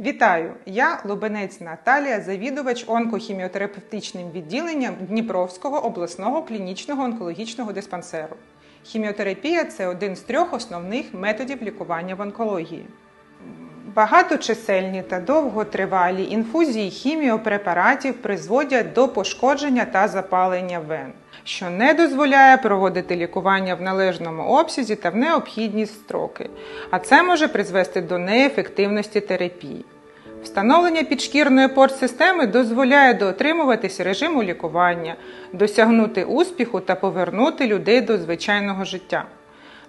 Вітаю! Я Лубенець Наталія, завідувач онкохіміотерапевтичним відділенням Дніпровського обласного клінічного онкологічного диспансеру. Хіміотерапія це один з трьох основних методів лікування в онкології. Багаточисельні та довготривалі інфузії хіміопрепаратів призводять до пошкодження та запалення вен, що не дозволяє проводити лікування в належному обсязі та в необхідні строки, а це може призвести до неефективності терапії. Встановлення підшкірної порт-системи дозволяє доотримуватися режиму лікування, досягнути успіху та повернути людей до звичайного життя.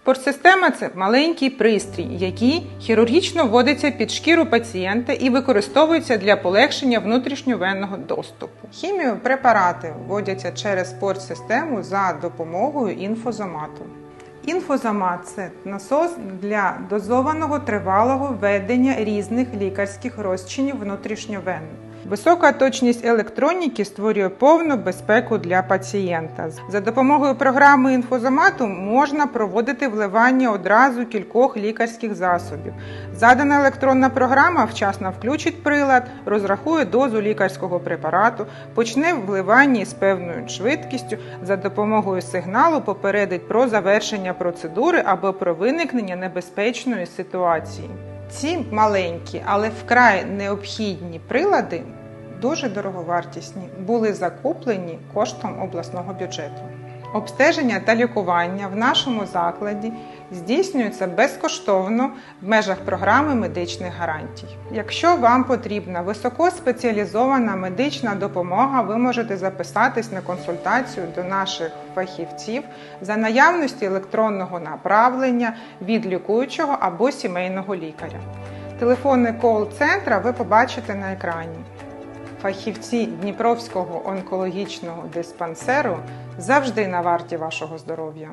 Порт-система це маленький пристрій, який хірургічно вводиться під шкіру пацієнта і використовується для полегшення внутрішньовенного доступу. Хіміопрепарати вводяться через порт-систему за допомогою інфозомату. Інфозомат це насос для дозованого тривалого введення різних лікарських розчинів внутрішньовенно. Висока точність електроніки створює повну безпеку для пацієнта. За допомогою програми інфозомату можна проводити вливання одразу кількох лікарських засобів. Задана електронна програма вчасно включить прилад, розрахує дозу лікарського препарату, почне вливання з певною швидкістю, за допомогою сигналу попередить про завершення процедури або про виникнення небезпечної ситуації. Ці маленькі, але вкрай необхідні прилади, дуже дороговартісні, були закуплені коштом обласного бюджету. Обстеження та лікування в нашому закладі здійснюються безкоштовно в межах програми медичних гарантій. Якщо вам потрібна високоспеціалізована медична допомога, ви можете записатись на консультацію до наших фахівців за наявності електронного направлення від лікуючого або сімейного лікаря. Телефонний кол-центра ви побачите на екрані. Фахівці Дніпровського онкологічного диспансеру завжди на варті вашого здоров'я.